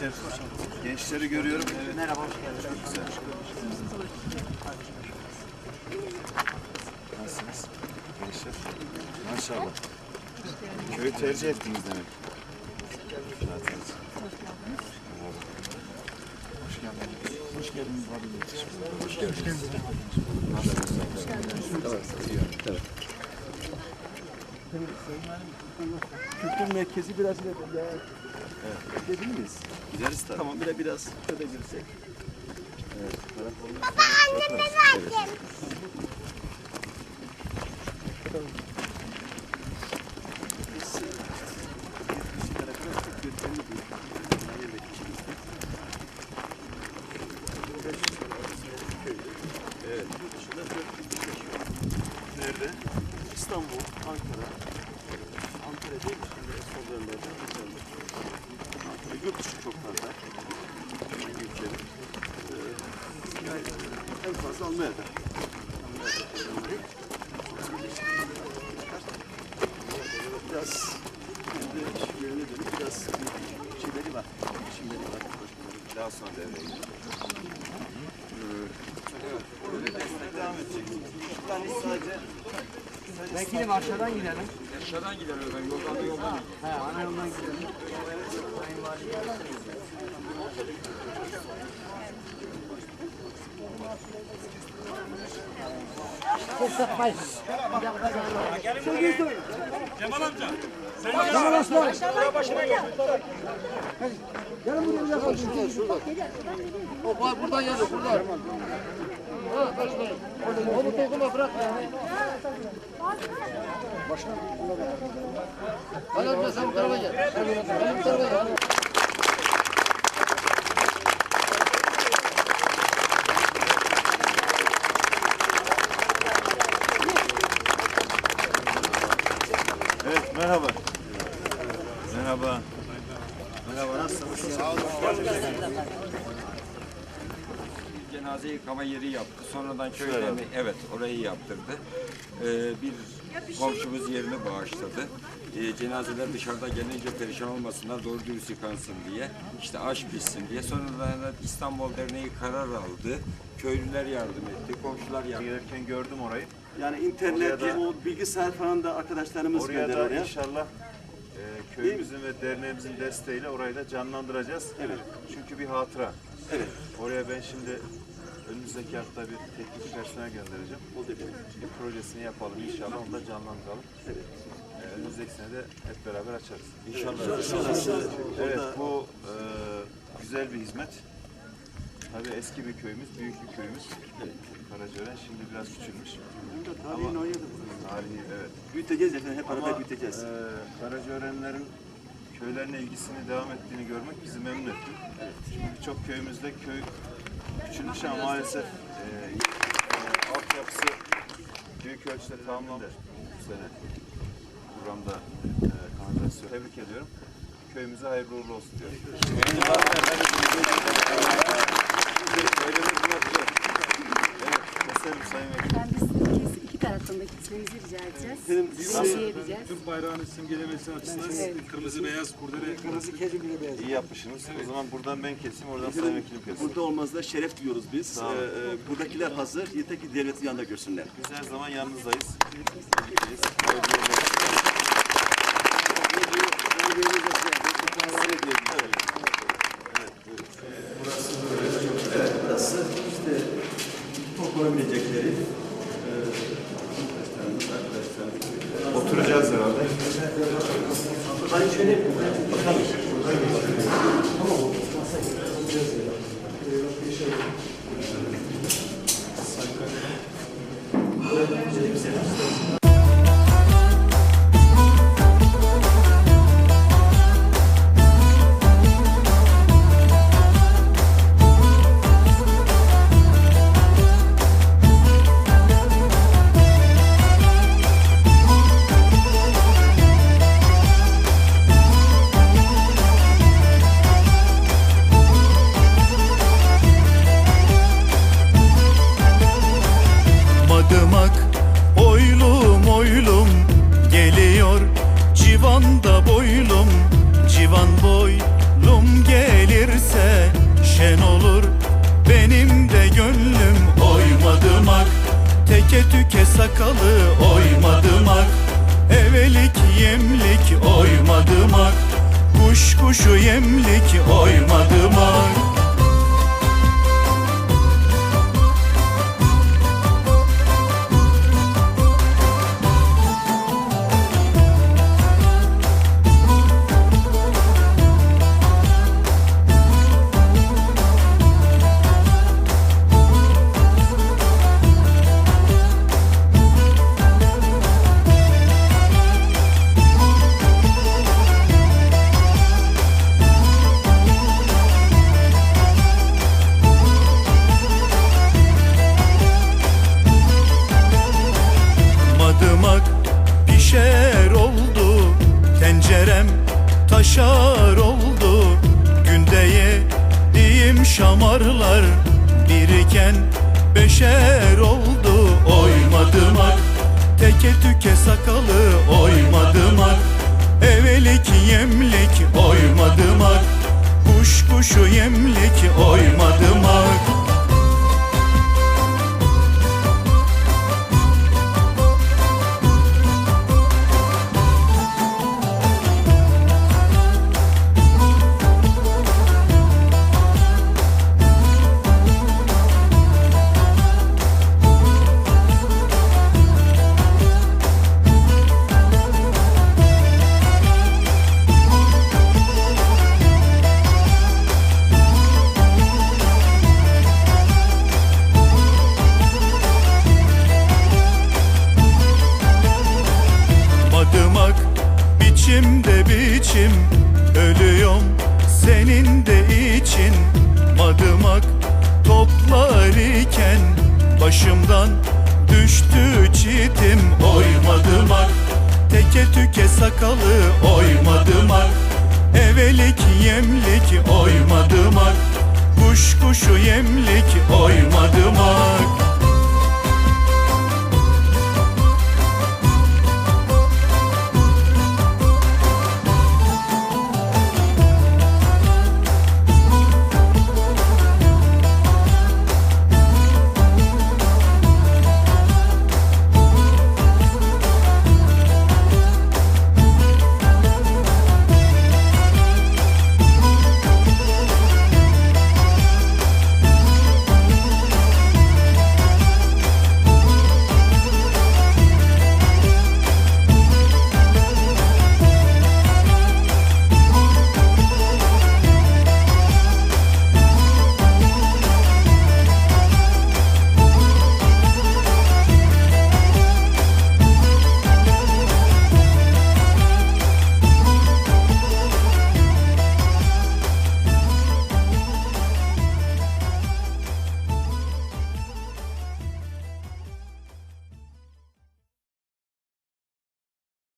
gençler. Gençleri görüyorum. Evet. Merhaba, hoş geldiniz. Çok güzel. Nasılsınız? Gençler. Maşallah. Köyü tercih ettiniz demek. Zaten. Merhaba. Hoş geldiniz. Hoş geldiniz. Hoş geldiniz. Nasılsınız? Kültür merkezi biraz ileride. Ya. Gidebilir miyiz? Gideriz tabii. Tamam bir de biraz şöyle girsek. Nerede? Değil mi? Şimdi son dönemlerde Ankara'da. Ankara, yurt dışı çok fazla. Ülkeler. Ee, yani en fazla Almanya'da. Biraz kendi işlerine dönük biraz şeyleri var. Şimdileri var. Daha sonra devreye gidiyor. Böyle destek devam edecek. Yani sadece Vekilim aşağıdan gidelim. Aşağıdan gidelim ben yoldan da yoldan. He, ana yoldan gidelim. O bak buradan yazıyor buradan. Ha karışmayın. Onu dokunma bırak ya. Başkan. Hadi sen bu tarafa gel. Sen bu tarafa gel. Evet, merhaba. Merhaba. Merhaba, nasılsınız? Sağ olun. Cenaze yıkama yeri yaptı. Sonradan köyden de evet orayı yaptırdı. Ee, bir komşumuz yerini bağışladı. Ee, cenazeler dışarıda gelince perişan olmasınlar, doğru dürüst yıkansın diye. İşte aş bitsin diye. Sonradan da İstanbul Derneği karar aldı. Köylüler yardım etti, komşular yardım etti. Gelirken gördüm orayı. Yani internet, Oraya da- o bilgisayar falan da arkadaşlarımız Oraya gönder da oraya. inşallah e, köyümüzün ve derneğimizin desteğiyle orayı da canlandıracağız. Evet. Çünkü bir hatıra. Evet. Oraya ben şimdi önümüzdeki hafta bir teknik personel göndereceğim. O da. Bir projesini yapalım inşallah onu da canlandıralım. Evet. E, önümüzdeki sene de hep beraber açarız. İnşallah. Şurası, Evet bu e, güzel bir hizmet. Tabii eski bir köyümüz, büyük bir köyümüz. Karacören şimdi biraz küçülmüş. burada tarihin oynadı burası. Tarihi evet. Büyüteceğiz efendim, hep beraber büyüteceğiz. e, Karacörenlerin köylerine ilgisini devam ettiğini görmek bizi memnun etti. Şimdi birçok köyümüzde köy küçülmüş ama maalesef e, e, altyapısı büyük ölçüde tamamlandı bu sene. Buramda e, kanalizasyon. Tebrik ediyorum. Köyümüze hayırlı uğurlu olsun diyorum. Evet, keselim Sayın Vekilim. Ben biz iki, iki taraftan da gitmemizi rica edeceğiz. Efendim, Tavsiye edeceğiz. Türk bayrağını simgelemesi açısından kırmızı beyaz kurdele İyi yapmışsınız. O zaman buradan ben keseyim, oradan Sayın Vekilim kessin. Burada olmazda şeref duyuyoruz biz. Ee, e, buradakiler hazır, yeter ki devletin yanında görsünler. Biz her zaman yanınızdayız. Uğurlu olsun. Evet, burası işte toplanabilecekleri Oturacağız herhalde. Hayır şöyle bakalım. Tamam. Oturacağız ya. Saygı. Öncelikle selam. Sakalı oymadım ak. Evelik yemlik oymadım ak. Kuş kuşu yemlik oymadım ak Günde yediğim şamarlar Biriken beşer oldu. Oymadımak teke tüke sakalı Oymadımak evelik yemlik Oymadımak kuş kuşu yemlik Oymadımak Madımak Başımdan düştü çitim Oy madımak Teke tüke sakalı oymadımak Evelik yemlik oymadımak Kuş kuşu yemlik oymadımak